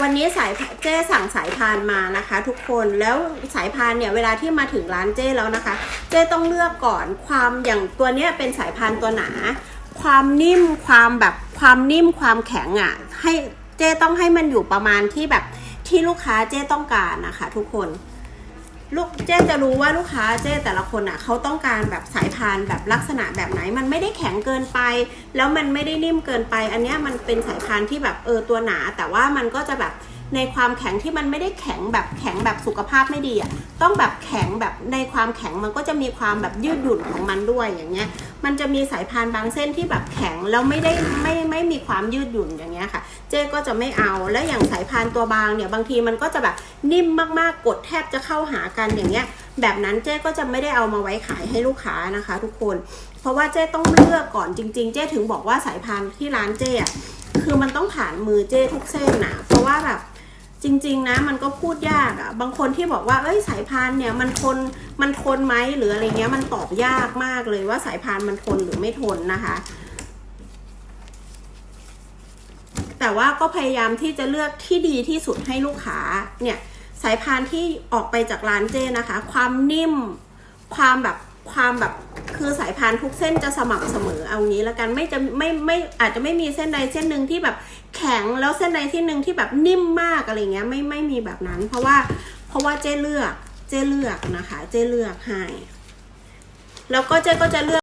วันนี้สายเจ้สั่งสายพานมานะคะ ทุกคนแล้วสายพานเนี่ยเวลาที่มาถึงร้านเจ้แล้วนะคะ เจ้ต้องเลือกก่อนความอย่างตัวเนี้ยเป็นสายพานตัวหนา ความนิ่มความแบบความนิ่มความแข็งอะ่ะให้เจ้ต้องให้มันอยู่ประมาณที่แบบที่ลูกค้าเจ้ต้องการนะคะ ทุกคน ลูกเจ๊จะรู้ว่าลูกค้าเจ๊แต่ละคนอะเขาต้องการแบบสายพานแบบลักษณะแบบไหน มันไม่ได้แข็งเกินไป แล้วมันไม่ได้นิ่มเกินไป อันเนี้ยมันเป็นสายพานที่แบบเออตัวหนา แต่ว่ามันก็จะแบบ ในความแข็งที่มันไม่ได้แข็งแบบแข็งแบบสุขภาพไม่ดีอะต้องแบบแข็งแบบในความแข็งมันก็จะมีความแบบยืดหยุ่นของมันด้วยอย่างเงี้ย มันจะมีสายพานบางเส้นที่แบบแข็งแล้วไม่ได้ไม่ไม่มีความยืดหยุ่นอย่างเงี้ยค่ะ เจ๊ก็จะไม่เอาแล้วอย่างสายพานตัวบางเนี่ยบางทีมันก็จะแบบนิ่มมากๆกดแทบจะเข้าหากันอย่างเงี้ย แบบนั้นเจ๊ก็จะไม่ได้เอามาไว้ขายให้ลูกค้านะคะ ทุกคน เพราะว่าเจ๊ต้องเลือกก่อนจริง ๆ เจ๊ถึงบอกว่าสายพานที่ร้านเจ๊อะคือมันต้องผ่านมือเจ๊ทุกเส้นนะเพราะว่าแบบ จริง ๆ นะมันก็พูดยากอะบางคนที่บอกว่าเอ้ยสายพานเนี่ยมันทนมันทนไหมหรืออะไรเงี้ยมันตอบยากมากเลยว่าสายพานมันทนหรือไม่ทนนะคะ แต่ว่าก็พยายามที่จะเลือกที่ดีที่สุดให้ลูกค้าเนี่ยสายพานที่ออกไปจากร้านเจนะคะ ความนิ่ม ความแบบความแบบ คือสายพานทุกเส้นจะสม่ำเสมอเอางี้แล้วกันไม่จะไม่ไม่อาจจะไม่มีเส้นใดเส้นหนึ่งที่แบบแข็งแล้วเส้นใดที่หนึ่งที่แบบนิ่มมากอะไรเงี้ยไม่ไม่มีแบบนั้น เพราะว่าเพราะว่าเจเลือกเจเลือกนะคะ เจเลือกให้แล้วก็เจก็จะเลือก